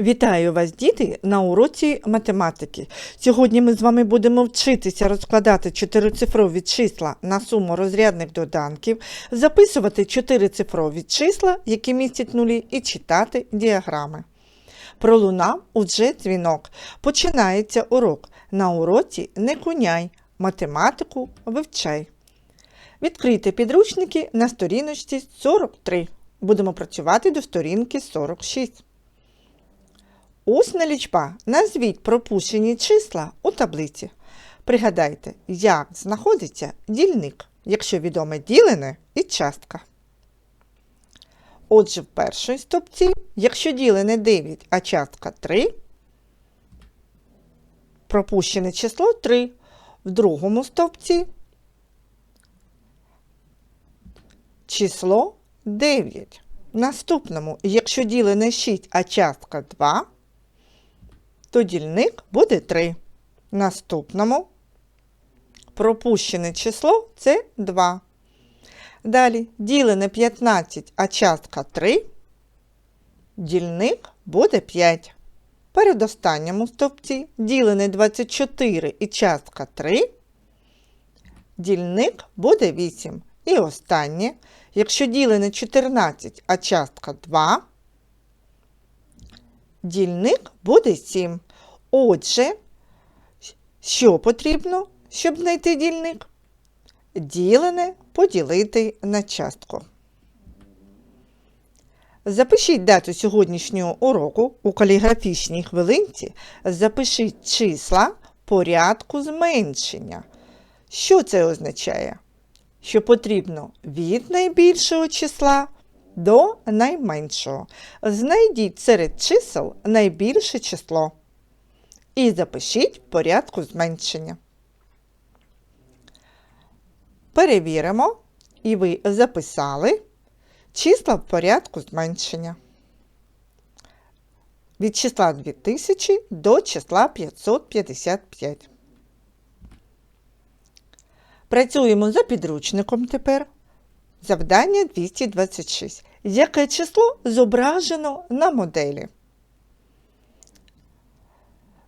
Вітаю вас, діти, на уроці математики. Сьогодні ми з вами будемо вчитися розкладати чотирицифрові числа на суму розрядних доданків, записувати чотирицифрові числа, які містять нулі, і читати діаграми. Пролунав уже дзвінок. Починається урок. На уроці не куняй, математику вивчай. Відкрийте підручники на сторіночці 43. Будемо працювати до сторінки 46. Усна лічба. Назвіть пропущені числа у таблиці. Пригадайте, як знаходиться дільник, якщо відоме ділене і частка. Отже, в першій стопці, якщо ділене 9, а частка 3, пропущене число 3. В другому стовпці число 9. В наступному, якщо ділене 6, а частка 2, то дільник буде 3. Наступному пропущене число це 2. Далі ділене 15, а частка 3, дільник буде 5. Передостанньому стовпці ділене 24 і частка 3, дільник буде 8. І останнє, якщо ділене 14, а частка 2, дільник буде 7. Отже, що потрібно, щоб знайти дільник? Ділене поділити на частку. Запишіть дату сьогоднішнього уроку у каліграфічній хвилинці. Запишіть числа порядку зменшення. Що це означає? Що потрібно від найбільшого числа до найменшого. Знайдіть серед чисел найбільше число. І запишіть в порядку зменшення. Перевіримо, і ви записали числа в порядку зменшення. Від числа 2000 до числа 555. Працюємо за підручником тепер. Завдання 226. Яке число зображено на моделі?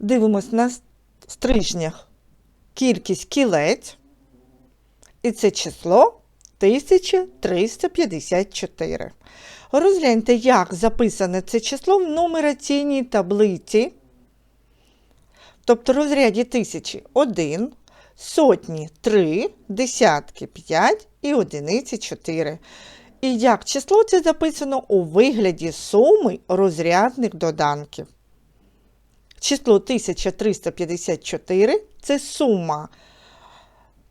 Дивимось на стрижнях кількість кілець. І це число 1354. Розгляньте, як записане це число в нумераційній таблиці. Тобто в розряді тисячі 1, сотні 3, десятки 5 і одиниці 4. І як число це записано у вигляді суми розрядних доданків. Число 1354 це сума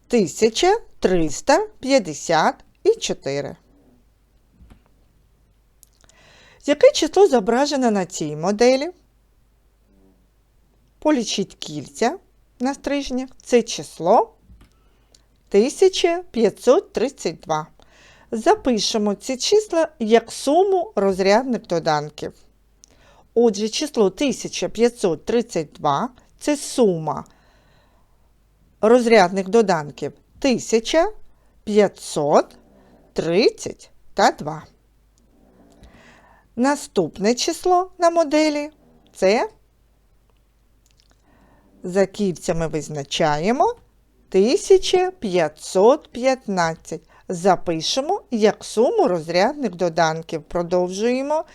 1354. Яке число зображено на цій моделі? Полічіть кільця на стрижнях. Це число 1532. Запишемо ці числа як суму розрядних доданків. Отже, число 1532 це сума розрядних доданків 1530 та 2. Наступне число на моделі це за кільцями визначаємо 1515. Запишемо як суму розрядних доданків. Продовжуємо.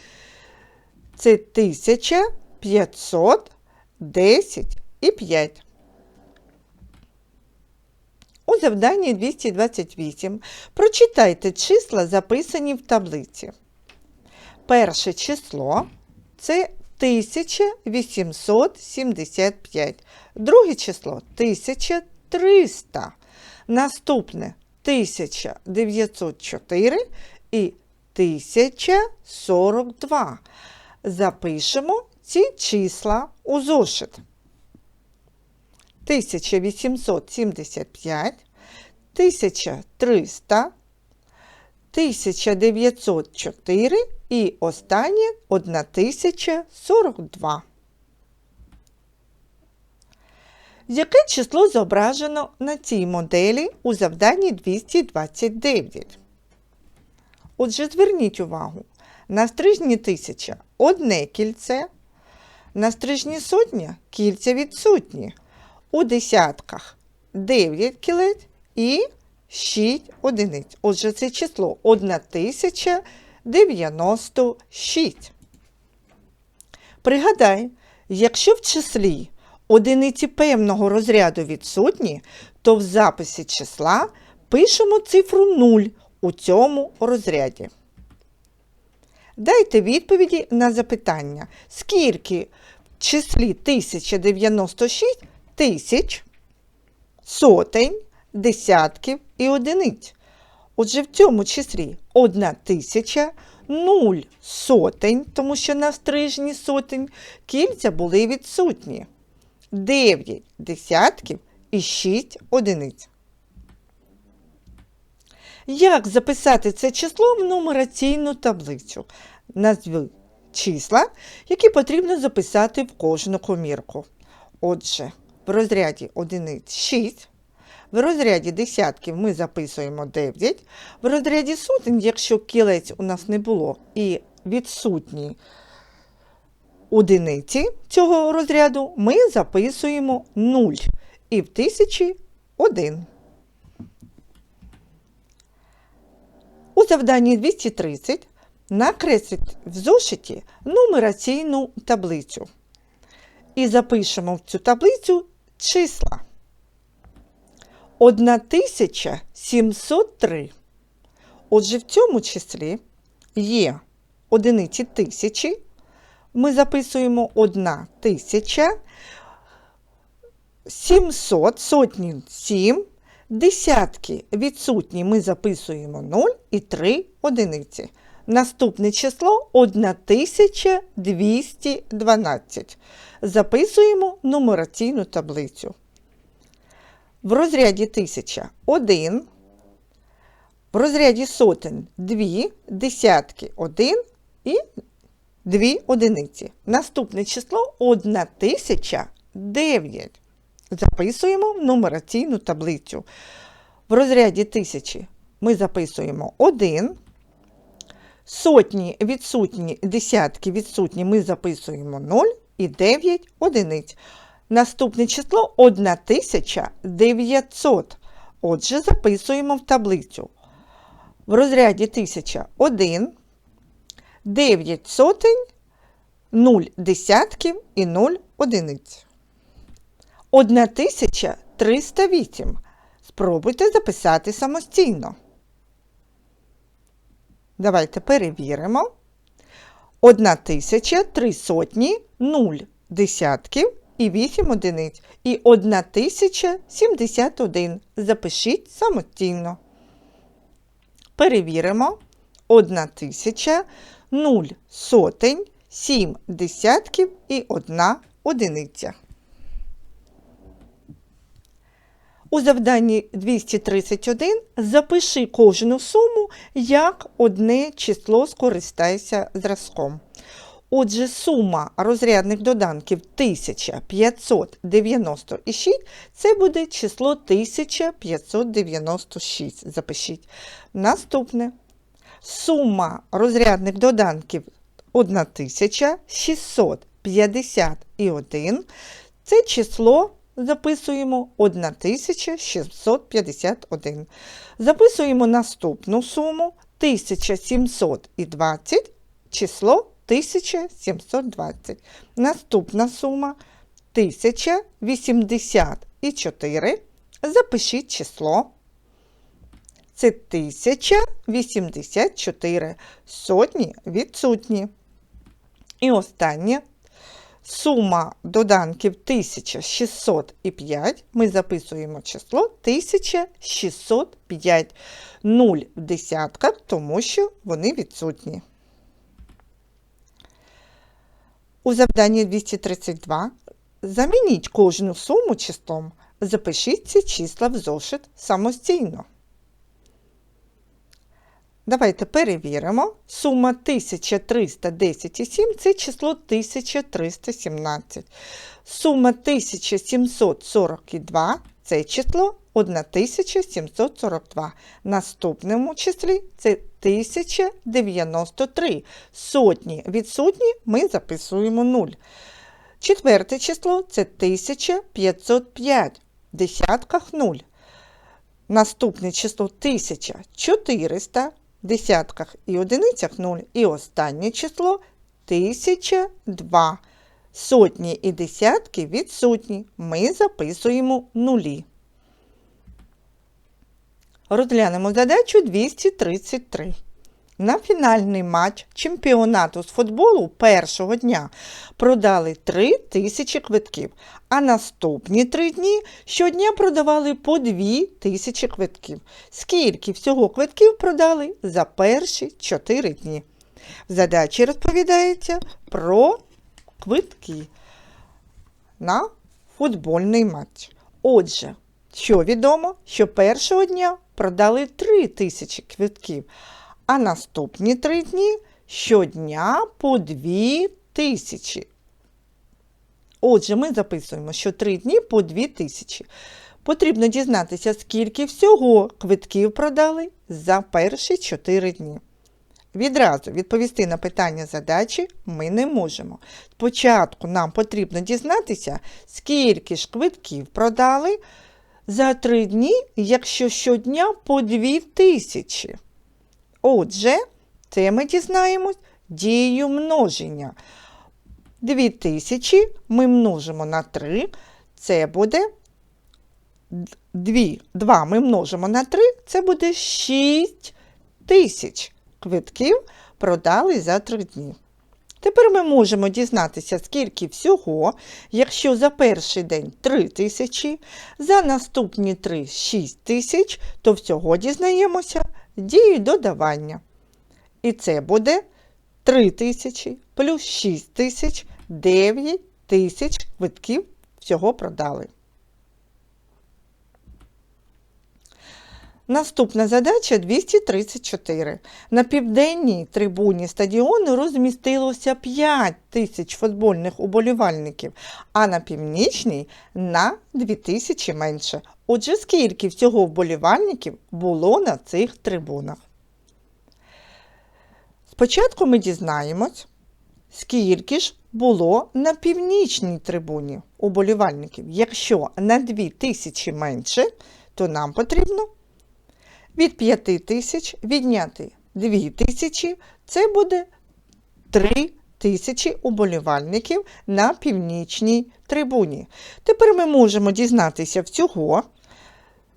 Це 1510 і 5. У завданні 228 прочитайте числа, записані в таблиці. Перше число це 1875. Друге число 1300. Наступне 1904 і 1042. Запишемо ці числа у зошит. 1875, 1300, 1904 і останнє 1042. Яке число зображено на цій моделі у завданні 229? Отже, зверніть увагу, на стрижні 1000 одне кільце, На стрижні сотні кільця відсутні. У десятках 9 кілець і 6 одиниць. Отже, це число 1096. Пригадай, якщо в числі одиниці певного розряду відсутні, то в записі числа пишемо цифру 0 у цьому розряді. Дайте відповіді на запитання, скільки в числі 1096 тисяч, сотень, десятків і одиниць. Отже, в цьому числі 1 тисяча, 0 сотень, тому що на стрижні сотень кільця були відсутні, 9 десятків і 6 одиниць. Як записати це число в нумераційну таблицю? Назви числа, які потрібно записати в кожну комірку. Отже, в розряді одиниць 6, в розряді десятків ми записуємо 9, в розряді сотень, якщо кілець у нас не було і відсутні одиниці цього розряду, ми записуємо 0 і в тисячі 1. У завданні 230 накресліть в зошиті нумераційну таблицю. І запишемо в цю таблицю числа. 1703. Отже, в цьому числі є одиниці тисячі. Ми записуємо 1 тисяча, 700, сотні 7, Десятки відсутні ми записуємо 0 і 3 одиниці. Наступне число 1212. Записуємо нумераційну таблицю. В розряді 1000 1, в розряді сотень 2, десятки 1 і 2 одиниці. Наступне число 1009. Записуємо в нумераційну таблицю. В розряді тисячі ми записуємо 1. Сотні відсутні, десятки відсутні ми записуємо 0 і 9 одиниць. Наступне число 1900. Отже, записуємо в таблицю. В розряді 1000 1, 9 сотень, 0 десятків і 0 одиниць. 1308. Спробуйте записати самостійно. Давайте перевіримо. 1000, 3 сотні, 0 десятків і 8 одиниць. І 1071. Запишіть самостійно. Перевіримо. 1000, 0 сотень, 7 десятків і 1 одиниця. У завданні 231 запиши кожну суму як одне число скористайся зразком. Отже, сума розрядних доданків 1596 це буде число 1596. Запишіть. Наступне. Сума розрядних доданків 1651 це число записуємо 1651. Записуємо наступну суму 1720 число 1720. Наступна сума 1084. Запишіть число. Це 1084 сотні відсутні. І останнє Сума доданків 1605. Ми записуємо число 1605. 0 в десятках, тому що вони відсутні. У завданні 232 замініть кожну суму числом. Запишіть ці числа в зошит самостійно. Давайте перевіримо. Сума 1310,7 це число 1317. Сума 1742 це число 1742. Наступному числі це 1093. Сотні відсутні ми записуємо 0. Четверте число це 1505. В десятках 0. Наступне число 1400. В десятках і одиницях 0. І останнє число 1002. Сотні і десятки відсутні. Ми записуємо нулі. Розглянемо задачу 233. На фінальний матч чемпіонату з футболу першого дня продали 3 тисячі квитків, а наступні три дні щодня продавали по 2 тисячі квитків. Скільки всього квитків продали за перші 4 дні? В задачі розповідається про квитки на футбольний матч. Отже, що відомо, що першого дня продали 3 тисячі квитків, а наступні три дні щодня по 2 тисячі. Отже, ми записуємо, що 3 дні по 2 тисячі. Потрібно дізнатися, скільки всього квитків продали за перші 4 дні. Відразу відповісти на питання задачі ми не можемо. Спочатку нам потрібно дізнатися, скільки ж квитків продали за 3 дні, якщо щодня по 2 тисячі. Отже, це ми дізнаємось дією множення. 2000 ми множимо на 3, це буде 2. 2 ми множимо на 3, це буде 6 тисяч квитків продали за 3 дні. Тепер ми можемо дізнатися, скільки всього, якщо за перший день 3 тисячі, за наступні 3 – 6 тисяч, то всього дізнаємося дію додавання. І це буде 3 тисячі плюс 6 тисяч, 9 тисяч квитків всього продали. Наступна задача 234. На південній трибуні стадіону розмістилося 5 тисяч футбольних уболівальників, а на північній на 2 тисячі менше. Отже, скільки всього вболівальників було на цих трибунах? Спочатку ми дізнаємось, скільки ж було на північній трибуні уболівальників. Якщо на 2 тисячі менше, то нам потрібно від 5 тисяч відняти 2 тисячі, це буде 3 тисячі уболівальників на північній трибуні. Тепер ми можемо дізнатися всього,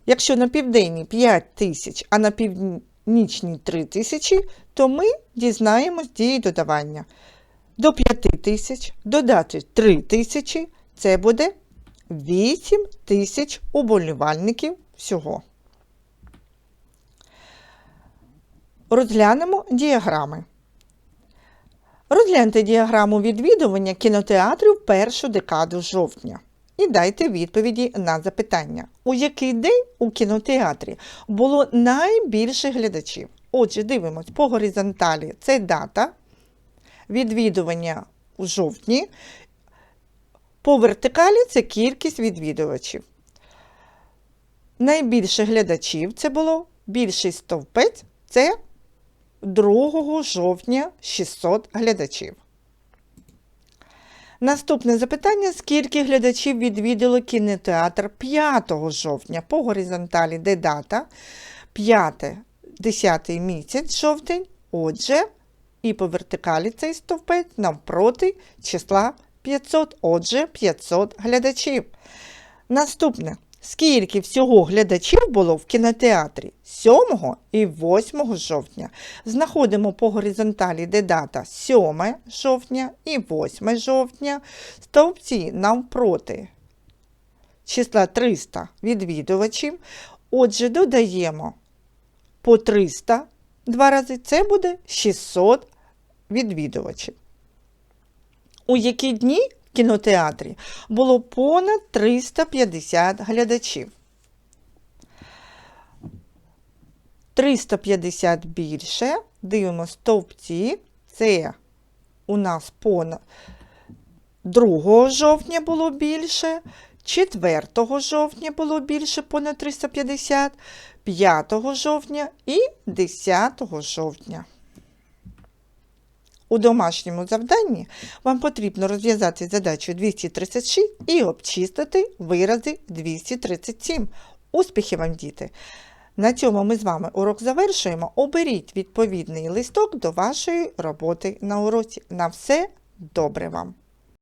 якщо на південній 5 тисяч, а на північній 3 тисячі, то ми дізнаємось дії додавання. До 5 тисяч додати 3 тисячі, це буде 8 тисяч уболівальників всього. Розглянемо діаграми. Розгляньте діаграму відвідування кінотеатрів першу декаду жовтня. І дайте відповіді на запитання, у який день у кінотеатрі було найбільше глядачів. Отже, дивимось по горизонталі це дата відвідування у жовтні. По вертикалі це кількість відвідувачів. Найбільше глядачів це було більший стовпець це 2 жовтня 600 глядачів. Наступне запитання: скільки глядачів відвідало кінотеатр 5 жовтня по горизонталі, де дата 5, 10 місяць жовтень. Отже, і по вертикалі цей стовпець навпроти числа 500, отже, 500 глядачів. Наступне. Скільки всього глядачів було в кінотеатрі 7 і 8 жовтня. Знаходимо по горизонталі, де дата 7 жовтня і 8 жовтня. Стовпці навпроти числа 300 відвідувачів. Отже, додаємо по 300 два рази, це буде 600 відвідувачів. У які дні кінотеатрі було понад 350 глядачів. 350 більше, дивимося стовпці, це у нас понад 2 жовтня було більше, 4 жовтня було більше понад 350, 5 жовтня і 10 жовтня. У домашньому завданні вам потрібно розв'язати задачу 236 і обчистити вирази 237. Успіхів вам, діти! На цьому ми з вами урок завершуємо. Оберіть відповідний листок до вашої роботи на уроці. На все добре вам!